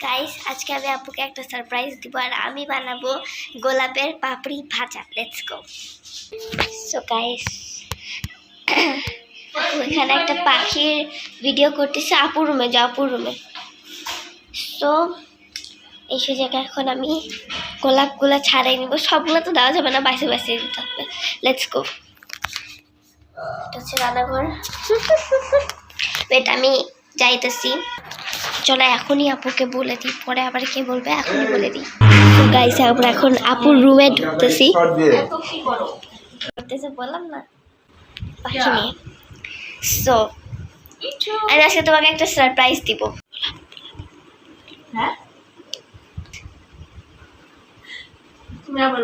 Guys আজকে আমি আপুকে একটা সারপ্রাইজ দিব আর আমি বানাবো গোলাপের পাপড়ি ভাজা। লেটস গো সো গাইস এখানে একটা পাখির ভিডিও করতেছে আপুর রুমে আপুর রুমে সো এই সুযোগে এখন আমি গোলাপগুলো ছাড়াই নিব। সবগুলো তো দেওয়া যাবে না, বাইসে বাইসে দিতে হবে। লেটস গো এটা হচ্ছে রান্নাঘর। ওয়েট আমি যাইতেছি। চলো এখনই আপুকে বলে দিই পরে আবার কে বলবে এখনই বলে দিই। তো গাইস আমরা এখন আপুর রুমে ঢুকতেছি। বললাম না? পাখি নিয়ে। সো আমি আজকে তোমাকে একটা সারপ্রাইজ দিব। হ্যাঁ? তুমি আবার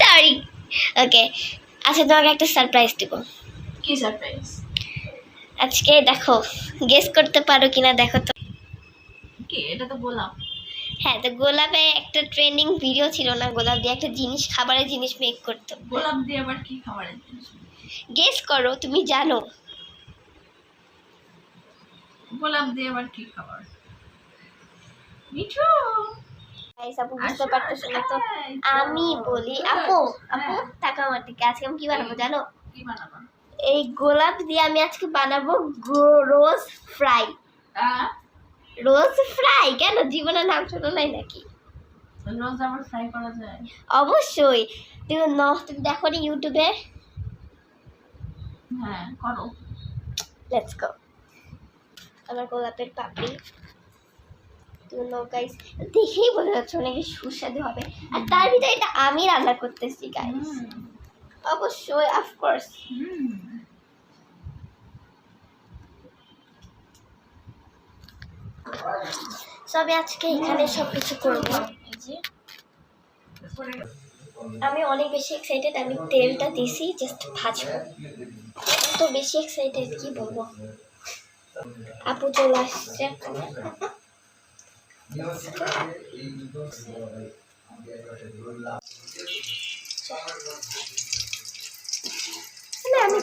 সরি ওকে আজকে তোমাকে একটা সারপ্রাইজ দিব। কি সারপ্রাইজ আজকে দেখো গেস করতে পারো কিনা দেখো তো। কি? এটা তো বললাম হ্যাঁ তো গোলাপে একটা ট্রেন্ডিং ভিডিও ছিল না? গোলাপ দিয়ে একটা জিনিস খাবারের জিনিস মেক করতো। গোলাপ দিয়ে আবার কি খাবারের জিনিস? গেস করো তুমি জানো। গোলাপ দিয়ে আবার কি খাবার? মিঠু! গাইস আপু বুঝতে আসো, না তো। আমি বলি আপু আপু হ্যাঁ। টাকা আমার দিকে। আজকে আমি কি বানাবো জানো? কি বানাবা? এই গোলাপ দিয়ে আমি আজকে বানাবো রোজ ফ্রাই। রোজ ফ্রাই? কেন? জীবনের নাম শোনো নাই নাকি? রোজ আবার ফ্রাই করা যায়? অবশ্যই। তুমি ন তুমি দেখো নি ইউটিউবে হ্যাঁ করো। লেটস গো আমার গোলাপের পাপড়ি। গাইস দেখেই বোঝা যাচ্ছে অনেক সুস্বাদু হবে। আর তার ভিতরে এটা আমি রান্না করতেছি গাইস অবশ্যই অফকোর্স। সবে আজকে এখানে সব কিছু করব। আমি অনেক বেশি এক্সাইটেড আমি তেলটা দিছি জাস্ট ভাজবো। তো বেশি এক্সাইটেড কি বলব? আপু চলে আসছে।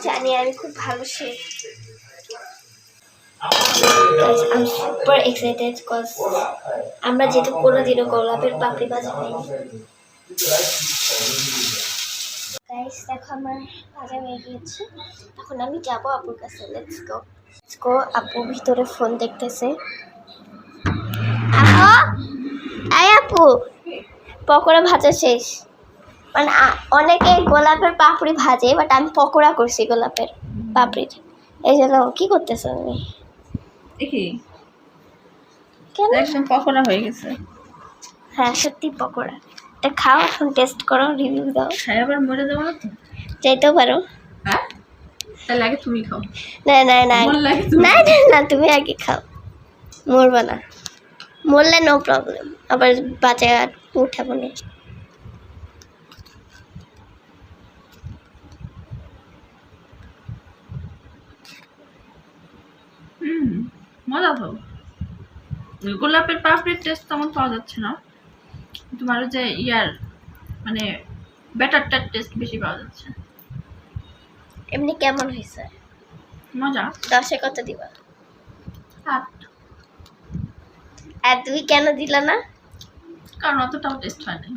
জানি আমি খুব ভালো chef. I'm super excited because আমরা যেটা কোনোদিনও গোলাপের পাপড়ি ভাজা খাইনি গাইস দেখো আমার ভাজা হয়ে গিয়েছে। এখন আমি যাব আপুর কাছে। লেটস গো লেটস গো আপু ভিতরে ফোন দেখতেছে। আপু পকোড়া ভাজা শেষ। মানে অনেকে গোলাপের পাপড়ি ভাজে বাট আমি পকোড়া করছি গোলাপের পাপড়ির। এই জন্য কি করতেছো তুমি? দেখি। কেন? একদম পকোড়া হয়ে গেছে। হ্যাঁ সত্যি পকোড়া। এটা খাও এখন টেস্ট করো রিভিউ দাও। খাই আবার মরে যাব না তো? চাইতেও পারো। হ্যাঁ? তাহলে আগে তুমি খাও। না না না। না না না তুমি আগে খাও। মরবে না। মরলে নো প্রবলেম আবার বাঁচা উঠাবো না। হুম মজা তো। গোলাপের পাপড়ির টেস্ট তেমন পাওয়া যাচ্ছে না। তোমার যে ইয়ার মানে ব্যাটারটার টেস্ট বেশি পাওয়া যাচ্ছে। এমনি কেমন হয়েছে? মজা। দশে কত দিবা? হাত আর তুমি কেন দিলা না? কারণ অতটাও টেস্ট হয় নাই।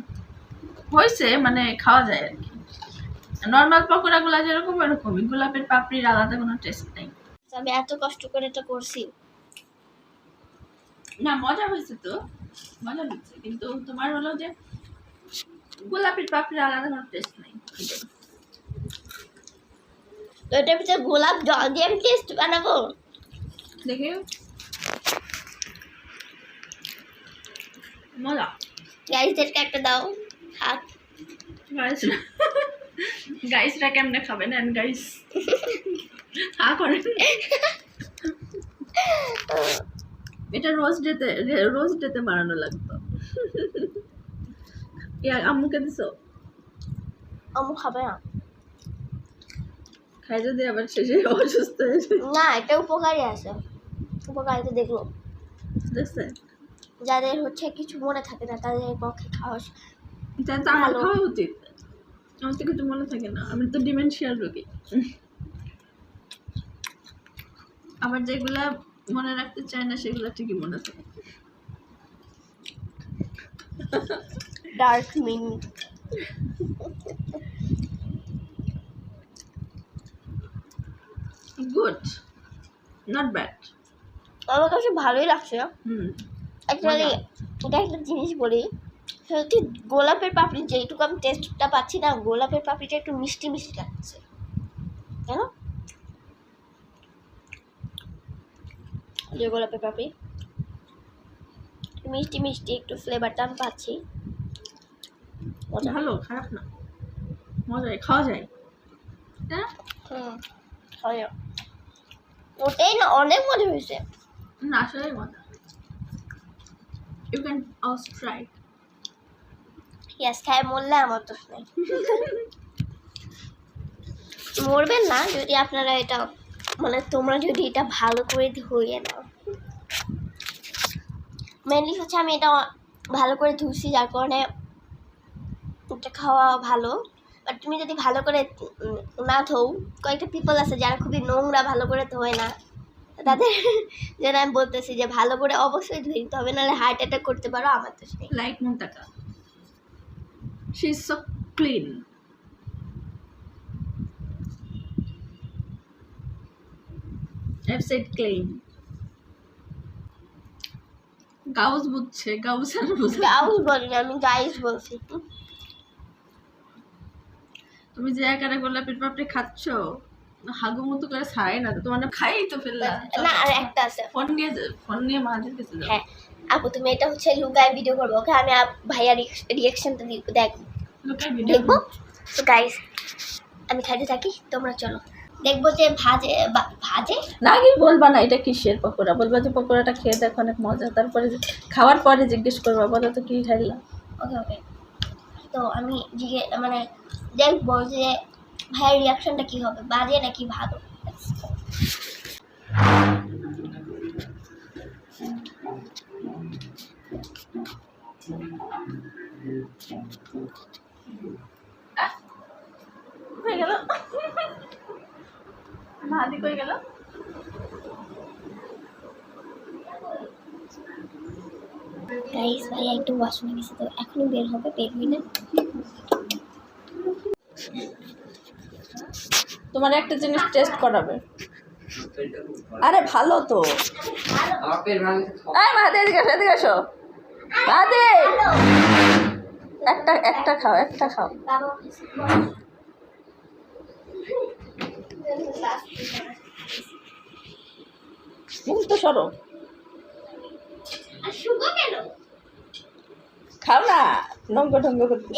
হয়েছে মানে খাওয়া যায় আর কি। নর্মাল পকোড়াগুলো যেরকম এরকমই গোলাপের পাপড়ির আলাদা কোনো টেস্ট নেই। আমি এত কষ্ট করে এটা করছি। না মজা হয়েছে তো। মজা হয়েছে। কিন্তু তোমার হলো যে গোলাপের পাপড়ির আলাদা কোনো টেস্ট নেই। তো এটার ভিতরে গোলাপ জল দিয়ে আমি টেস্ট বানাবো? দেখে মজা। গাইজদেরকে একটা দাও হাত। গাইসরা গাইসরা কেমনে খাবেন? গাইস হা করেন। এটা রোজ ডেতে রোজ ডেতে বানানো লাগতো। ইয়া আম্মুকে দিছো? আমি খাবে না। খাই যদি আবার শেষে অসুস্থ হয়ে যায়। না এটা উপকারী আছে। উপকারিতা দেখল। দেখছে? যাদের হচ্ছে কিছু মনে থাকে না তাদের পক্ষে খাওয়া তাই তো আমার খাওয়া উচিত। আমার তো কিছু মনে থাকে না। আমি তো ডিমেনশিয়ার রোগী। আবার যেগুলা মনে রাখতে চায় না সেগুলো ঠিকই মনে থাকে। Dark mint good not bad আমার কাছে ভালোই লাগছে। হুম। অ্যাকচুয়ালি এটা একটা জিনিস বলি। সত্যি গোলাপের পাপড়ি যেইটুকু আমি টেস্টটা পাচ্ছি না গোলাপের পাপড়িটা একটু মিষ্টি মিষ্টি লাগছে। কেন? যে গোলাপের পাপড়ি। মিষ্টি মিষ্টি একটু ফ্লেভারটা আমি পাচ্ছি। ভালো খারাপ না। মজা খাওয়া যায়। না? হুম। হয় ওটাই না অনেক মজা হয়েছে। না আসলে মজা। ইউ ক্যান অলসো ট্রাই ইয়াস খায় মরলে আমার দোষ নেই। মরবেন না, যদি আপনারা এটা মানে তোমরা যদি এটা ভালো করে ধুয়ে নাও। মেনলি হচ্ছে আমি এটা ভালো করে ধুছি যার কারণে এটা খাওয়া ভালো। বাট তুমি যদি ভালো করে না ধোও, কয়েকটা পিপল আছে যারা খুবই নোংরা, ভালো করে ধোয় না। তাদের যেন আমি বলতেছি যে, ভালো করে অবশ্যই ধুয়ে দিতে হবে, নাহলে হার্ট অ্যাটাক করতে পারো, আমার তো নেই। Like Muntaka she so clean. I've said clean. গাউস বুঝছে গাউস আর বুঝে গাউস বলি আমি গাইস বলছি তুমি যে একারে গোলাপের পাপড়ি খাচ্ছ হাগু মতো করে ছাড়াই না তো তোমার খাই তো ফেললা। না আর একটা আছে। ফোন নিয়ে ফোন নিয়ে মাঝে কাছে যাও। হ্যাঁ। আপু তুমি এটা হচ্ছে লুকায় ভিডিও করব ওকে আমি ভাইয়ার রিয়াকশনটা ভিডিও দেখব? তো গাইস আমি খাইতে থাকি তোমরা চলো। দেখব যে ভাজে ভাজে? না আগে বলবা না এটা কিসের পকোড়া? বলবা যে পকোড়াটা খেয়ে দেখো অনেক মজা। তারপরে খাওয়ার পরে জিজ্ঞেস করবা বলো তো কি খাইলা? ওকে ওকে তো আমি জিজ্ঞে মানে দেখব যে ভাইয়ের রিয়াকশনটা কি হবে? বাজে নাকি ভালো? হয়ে গেল। মাদি কই গেল। গাইস ভাইয়া একটু ওয়াশরুমে গেছে তো। এখনই বের হবে বের হইলে। তোমার একটা জিনিস টেস্ট করাবে। আরে ভালো তো। এই মাহাদি এদিকে এদিকে আসো মাহাদি একটা একটা খাও একটা খাও। কিন্তু সরো। খাও না নঙ্গ ঢঙ্গ করতে।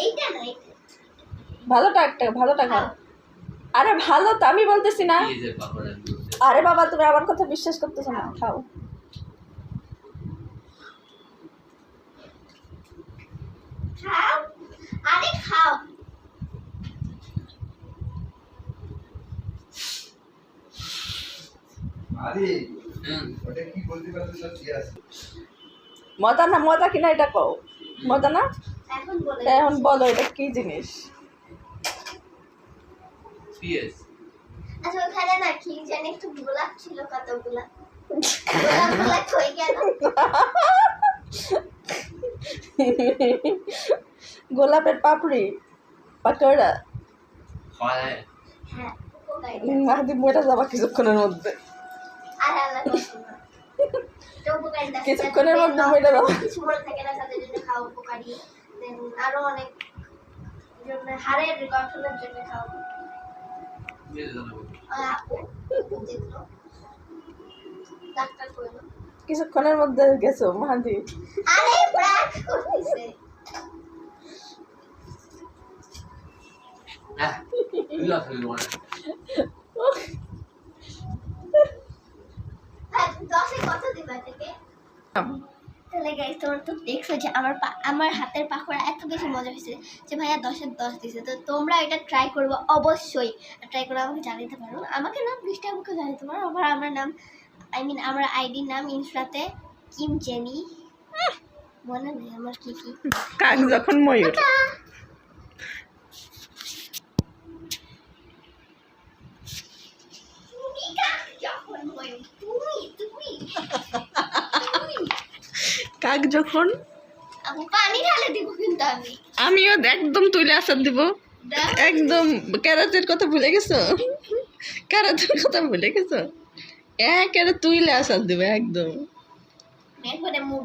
ভালোটা একটা ভালোটা খাও। আরে ভালো তো আমি বলতেছি না। আরে বাবা তুমি আমার কথা বিশ্বাস করতেছো না খাও। আরে মজা না মজা কিনা এটা কও। মজা না এখন বলো এটা কি জিনিস? পিএস আচ্ছা ওখানে না কি জানি একটু গোলাপ ছিল কতগুলা? গোলাপ গোলাপ হয়ে গেল? গোলাপের পাপড়ি পাকোড়া হ্যাঁ। মরে যাবা কিছুক্ষণের মধ্যে। আর। কিছুক্ষণের মধ্যে মরে যাব। কিছু মনে থাকে না তাদের জন্য খাওয়া উপকারী। আরও অনেক জন্য হাড়ের গঠনের জন্য খাওয়া কিছুক্ষণের মধ্যে গেছো মাহাদি। দশে কত দিবা থেকে তাহলে গাইস তোমরা তো দেখছ যে আমার আমার হাতের পাকোড়া এত বেশি মজা হয়েছে যে ভাইয়া দশের দশ দিছে তো তোমরা এটা ট্রাই করব অবশ্যই। ট্রাই করে আমাকে জানাতে পারো। আমাকে নাম বৃষ্টি আমাকে জানাতে পারো। আবার আমার নাম আই মিন আমার আইডির নাম ইনস্টাতে কিম জেনি মনে নেই আমার কি কি। কাক যখন ময়ূর। যখন ময়ূর? তুমি তুমি। কাক যখন। পানি ঢালে দিব কিন্তু আমি। আমিও একদম তুলে আসার দিব। একদম ক্যারাতের কথা ভুলে গেছো? ক্যারাতের কথা ভুলে গেছো? একেবারে তুইলে আসার দিব একদম। মুখ